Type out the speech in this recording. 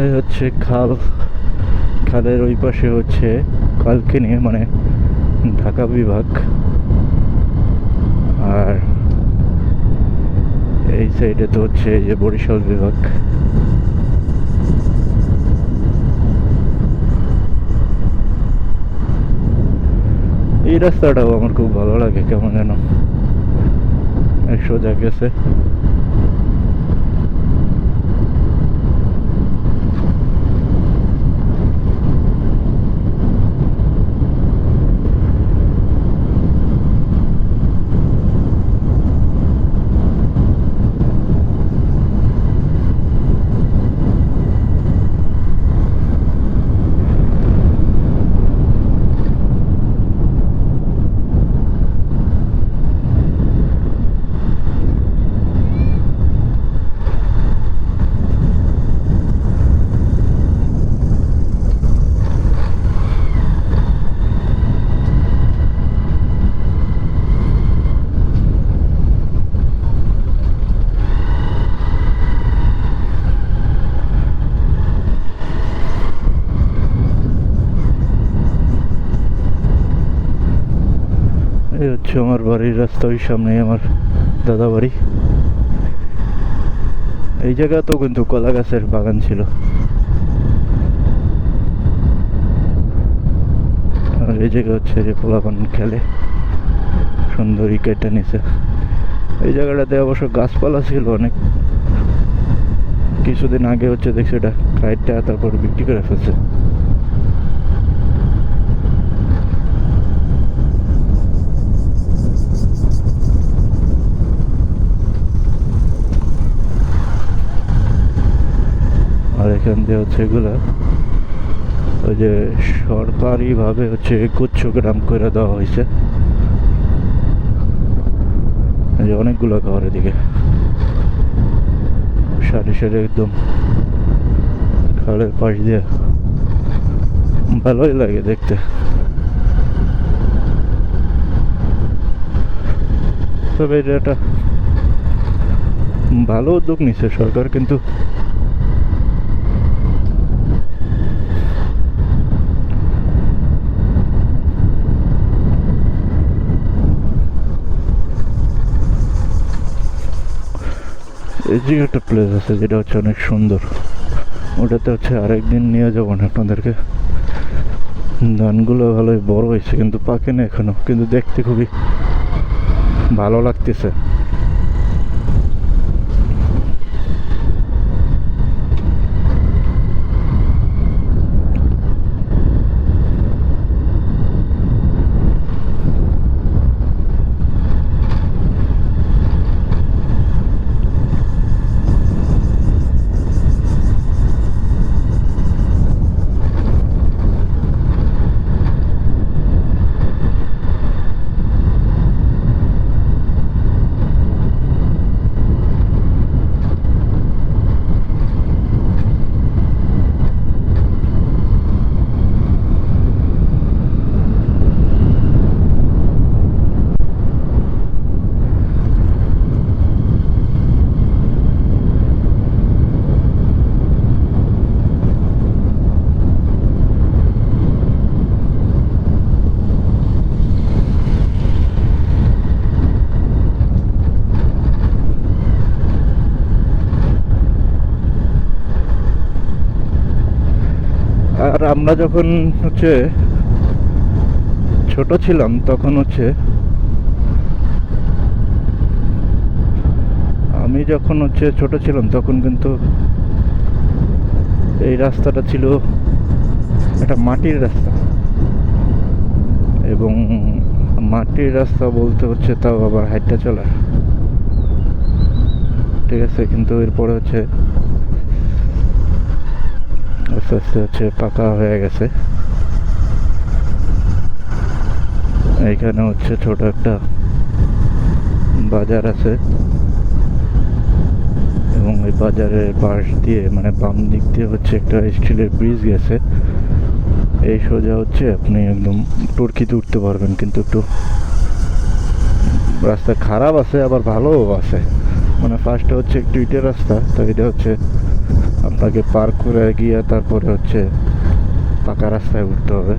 এই হচ্ছে খাল। খালের ওই পাশে হচ্ছে কালকিনি মানে ঢাকা বিভাগ। আর এই সাইডে তো হচ্ছে যে বরিশাল বিভাগ। এই রাস্তাটাও আমার খুব ভালো লাগে, কেমন যেন। সোজা গেছে এই হচ্ছে আমার বাড়ির রাস্তা, ওই সামনেই আমার দাদা বাড়ি। এই জায়গাতেও কিন্তু কলা গাছের বাগান ছিল। আর এই জায়গা হচ্ছে যে পোলাপান খেলে। সুন্দরী কেটে নিছে। এই জায়গাটাতে অবশ্য গাছপালা ছিল অনেক। কিছুদিন আগে হচ্ছে দেখছি এটা কাইটটা তারপর বিক্রি করে ফেলছে। এখান দিয়ে হচ্ছে এগুলা ওই যে সরকারিভাবে হচ্ছে গুচ্ছগ্রাম করে দেওয়া হয়েছে। যে অনেকগুলো ঘর এদিকে। সারি সারি একদম খালের পাশ দিয়ে। ভালোই লাগে দেখতে। তবে এটা একটা ভালো উদ্যোগ নিচ্ছে সরকার কিন্তু এই যে একটা প্লেস আছে, যেটা হচ্ছে অনেক সুন্দর। ওটাতে হচ্ছে আরেকদিন নিয়ে যাব না আপনাদেরকে। ধানগুলো ভালোই বড় হয়েছে, কিন্তু পাকে না এখনও, কিন্তু দেখতে খুবই ভালো লাগতেছে আর আমরা যখন হচ্ছে ছোট ছিলাম, তখন হচ্ছে আমি যখন হচ্ছে ছোট ছিলাম, তখন কিন্তু এই রাস্তাটা ছিল একটা মাটির রাস্তা। এবং মাটির রাস্তা বলতে হচ্ছে তাও আবার হাইটটা চলার। ঠিক আছে, কিন্তু এরপরে হচ্ছে আস্তে আস্তে হচ্ছে পাকা হয়ে গেছে। এইখানে হচ্ছে ছোট একটা বাজার আছে। এবং ওই বাজারের পাশ দিয়ে মানে বাম দিক দিয়ে হচ্ছে একটা স্টিলের ব্রিজ গেছে। এই সোজা হচ্ছে আপনি একদম টুরকিতে উঠতে পারবেন, কিন্তু একটু রাস্তা খারাপ আছে, আবার ভালোও আছে। মানে ফার্স্টে হচ্ছে একটু ইটের রাস্তা, তো এটা হচ্ছে আপনাকে পার্ক করে গিয়ে তারপরে হচ্ছে পাকা রাস্তায় উঠতে হবে।